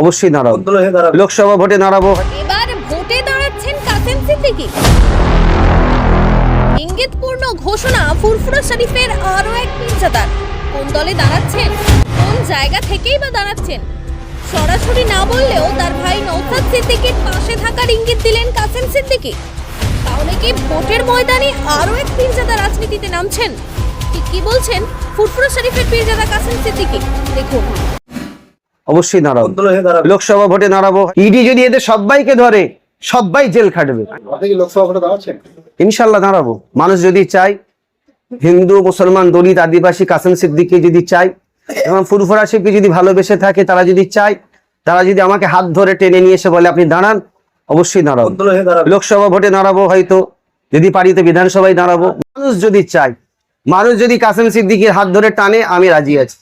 অবশ্যই দাঁড়াবো। লোকসভা ভোটে দাঁড়াবো। এবার ভোটে দাঁড়াচ্ছেন কাসেম সিদ্দিকী। ইঙ্গিতপূর্ণ ঘোষণা ফুরফুরা শরীফের আরও এক পীরজাদার কোন দলে দাঁড়াচ্ছেন? কোন জায়গা থেকেই বা দাঁড়াচ্ছেন? সরাসরি না বললেও তার ভাই নৌসাদ সিদ্দিকীর পাশে থাকার ইঙ্গিত দিলেন কাসেম সিদ্দিকী। তাহলে কি ভোটের ময়দানে আরও এক পীরজাদা রাজনীতিতে নামছেন? ঠিক কি বলছেন ফুরফুরা শরীফের পীরজাদা কাসেম সিদ্দিকী? দেখুন। অবশ্যই দাঁড়াবো। লোকসভা ভোটে দাঁড়াবো। ইডি যদি এদের সবাইকে ধরে সবাই জেল খাটবে। ইনশাল্লাহ দাঁড়াবো। মানুষ যদি চাই হিন্দু মুসলমান দলিত আদিবাসী কাসেম সিদ্দিককে যদি চাই এবং ফুরফুরা শিবকে যদি ভালোবেসে থাকে তারা যদি চায় তারা যদি আমাকে হাত ধরে টেনে নিয়ে এসে বলে আপনি দাঁড়ান অবশ্যই দাঁড়াবো। লোকসভা ভোটে দাঁড়াবো হয়তো যদি পারি তো বিধানসভায় দাঁড়াবো। মানুষ যদি চায় মানুষ যদি কাসেম সিদ্দিকির হাত ধরে টানে আমি রাজি আছি।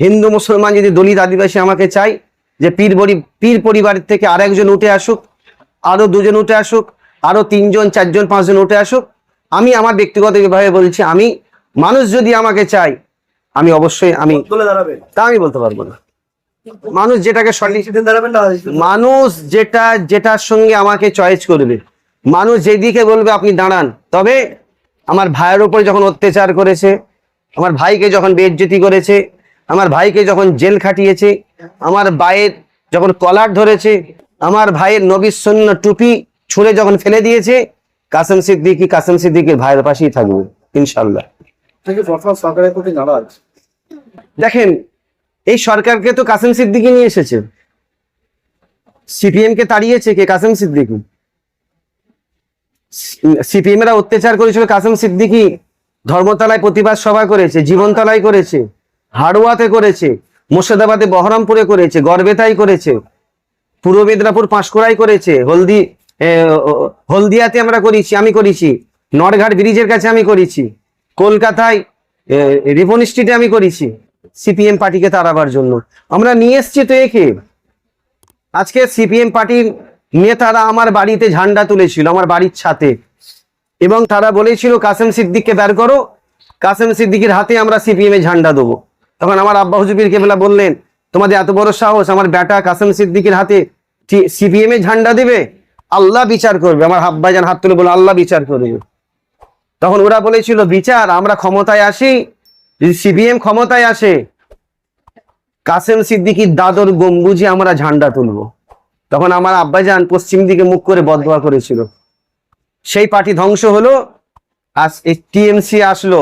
হিন্দু মুসলমান যদি দলিত আদিবাসী আমাকে চাই যে পীর পরি পীর পরিবারের থেকে আর একজন উঠে আসুক আরও দুজন উঠে আসুক আরও তিনজন চারজন পাঁচজন উঠে আসুক আমি আমার ব্যক্তিগতভাবে বলছি আমি মানুষ যদি আমাকে চাই আমি অবশ্যই আমি তা আমি বলতে পারব না। মানুষ যেটাকে সঠিক মানুষ যেটা যেটার সঙ্গে আমাকে চয়েস করবে মানুষ যেদিকে বলবে আপনি দাঁড়ান। তবে আমার ভাইয়ের উপর যখন অত্যাচার করেছে আমার ভাইকে যখন বেজ্জতি করেছে আমার ভাইকে যখন জেল খাটিয়েছে আমার ভাইয়ের যখন কলার ধরেছে আমার ভাইয়ের নবীর সৈন্য টুপি ছুঁড়ে যখন ফেলে দিয়েছে কাসেম সিদ্দিকি কাসেম সিদ্দিকির ভাইয়ের পাশেই থাকবে ইনশাল্লাহ দেখেন এই সরকারকে তো কাসেম সিদ্দিকি নিয়ে এসেছে। সিপিএম কে তাড়িয়েছে কে কাসেম সিদ্দিকি? সিপিএম এরা অত্যাচার করেছিল কাসেম সিদ্দিকি। ধর্মতলায় প্রতিবাদ সভা করেছে জীবনতলায় করেছে। হাড়োয়াতে করেছে, মুর্শিদাবাদে বহরমপুরে করেছে গড়বেতাই করেছে, পূর্ব মেদিনীপুর পাঁশকুড়ায় করেছে, হলদি হলদিয়াতে আমরা করেছি, আমি করেছি, নড়ঘাট ব্রিজের কাছে আমি করেছি, কলকাতায় রিপন স্ট্রিটে আমি করেছি, সিপিএম পার্টিকে তাড়াবার জন্য। আমরা নিয়ে এসছি তো একে। আজকে সিপিএম পার্টির নেতারা আমার বাড়িতে ঝান্ডা তুলেছিল, আমার বাড়ির ছাতে। এবং তারা বলেছিল, কাসেম সিদ্দিককে বের করো, কাসেম সিদ্দিকের হাতে আমরা সিপিএম এ ঝান্ডা দেবো। তখন আমার আব্বা হুজুবির কেবলা বললেন, তোমাদের এত বড় সাহস, আমার বেটা কাসেম সিদ্দিকের হাতে সিপিএম এ ঝান্ডা দেবে? আল্লাহ বিচার করবে। আমার হাব্বাজান হাত তুলে বলে আল্লাহ বিচার করবে। তখন ওরা বলেছিল, বিচার, আমরা ক্ষমতায় আসি যদি সিপিএম ক্ষমতায় আসে। কাসেম সিদ্দিকির দাদর গম্বুজে আমরা ঝান্ডা তুলবো। তখন আমার আব্বাজান পশ্চিম দিকে মুখ করে বদয়া করেছিল। সেই পার্টি ধ্বংস হলো এই টিএমসি আসলো।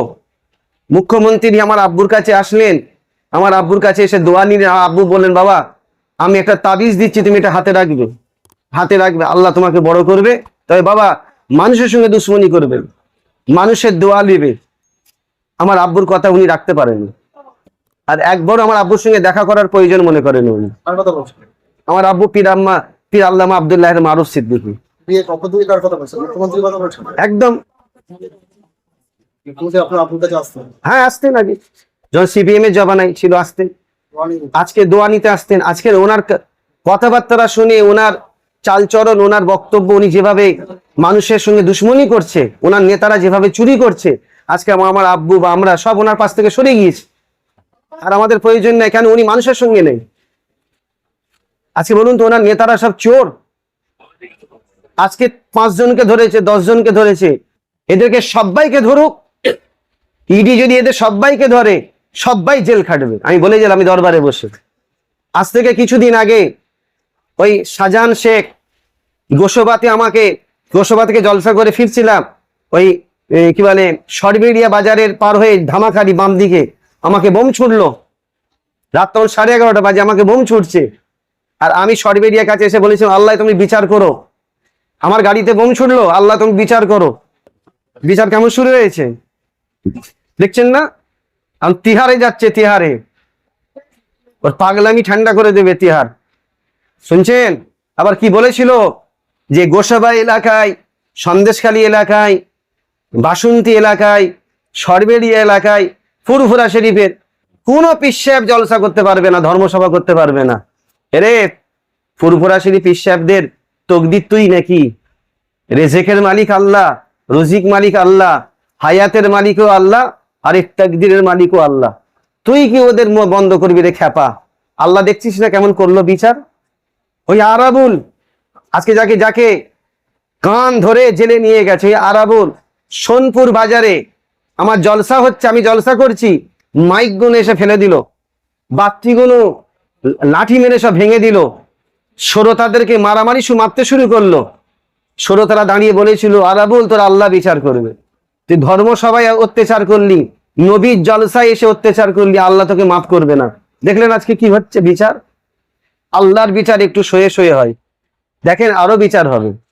মুখ্যমন্ত্রী আমার আব্বুর কাছে আসলেন আমার আব্বুর কাছে এসে দোয়া আমার আব্বু বললেন বাবা আমি একটা তাবিজ দিচ্ছি তুমি এটা হাতে রাখবে। হাতে রাখবে আল্লাহ তোমাকে বড় করবে। তবে বাবা মানুষের সঙ্গে দুশ্মনী করবে। মানুষের দোয়া নেবে। আমার আব্বুর কথা উনি রাখতে পারেননি আর একবার আমার আব্বুর সঙ্গে দেখা করার প্রয়োজন মনে করেন উনি। আমার আব্বু পীর আম্মা পীর আল্লামা আবদুল্লাহ মারুফ সিদ্দিকী। একদম। হ্যাঁ আসতেন আগে। যখন সিপিএম এর জবানাই ছিল আসতেন আজকে দোয়া নিতে আসতেন। আজকে ওনার ক- কথাবার্তা শুনে ওনার চালচরণ ওনার বক্তব্য উনি যেভাবে মানুষের সঙ্গে দুশ্মনী করছে ওনার নেতারা যেভাবে চুরি করছে আজকে আমার আমার আব্বু বা আমরা সব ওনার পাশ থেকে সরে গিয়েছি। আর আমাদের প্রয়োজন নেই কেন উনি মানুষের সঙ্গে নেই। আজকে বলুন তো ওনার নেতারা সব চোর। আজকে পাঁচ জনকে ধরেছে দশ জনকে ধরেছে। এদেরকে সবাইকে ধরুক। ইডি যদি এদের সবাইকে ধরে সবাই জেল খাটবে। আমি বলে গেলাম, আমি দরবারে বসে। আজ থেকে কিছুদিন আগে ওই শাহজাহান শেখ, গোসবাতে আমাকে, গোসবা থেকে জলসা করে ফিরছিলাম, ওই কি বলে সরবেরিয়া বাজারের পার হয়ে ধামাখালি বাম দিকে। আমাকে বোম ছুটলো রাত তখন সাড়ে এগারোটা বাজে, আমাকে বোম ছুটছে আর আমি সরবেরিয়া কাছে এসে বলেছিলাম, আল্লাহ তুমি বিচার করো। আমার গাড়িতে বোম ছুটলো আল্লাহ তুমি বিচার করো। বিচার কেমন শুরু হয়েছে? দেখছেন না? আমি তিহারে যাচ্ছে, তিহারে। ওর পাগলামি ঠান্ডা করে দেবে তিহার। শুনছেন? আবার কি বলেছিল? যে গোসাবা এলাকায়, সন্দেশখালী এলাকায়, বাসন্তী এলাকায় সরবেরিয়া এলাকায়, ফুরফুরা শরীফের কোনো পিসাব জলসা করতে পারবে না, ধর্মসভা করতে পারবে না। এরে, ফুরফুরা শরীফ পিসাবদের তকদির তুই নাকি? রেজেকের মালিক আল্লাহ, রুজিক মালিক আল্লাহ, হায়াতের মালিকও আল্লাহ আর তাকদিরের মালিকও আল্লাহ। তুই কি ওদের বন্ধ করবি রে খ্যাপা? আল্লাহ দেখছিস না কেমন করল বিচার? ওই আরাবুল, আজকে যাকে যাকে কান ধরে জেলে নিয়ে গেছে, ওই আরাবুল, সোনপুর বাজারে আমার জলসা হচ্ছে, আমি জলসা করছি মাইকগুলো এসে ফেলে দিল বাত্তিগুলো লাঠি মেরে সব ভেঙে দিল শ্রোতাদেরকে মারামারি মারতে শুরু করল শ্রোতারা দাঁড়িয়ে বলেছিল, আরাবুল, তোর আল্লাহ বিচার করবে। তুই ধর্ম সবাই অত্যাচার করলি, নবীর জলসায় এসে অত্যাচার করলি, আল্লাহ তোকে মাফ করবে না। দেখলেন আজকে কি হচ্ছে বিচার? আল্লাহর বিচার একটু সয়ে সয়ে হয়। দেখেন আরও বিচার হবে।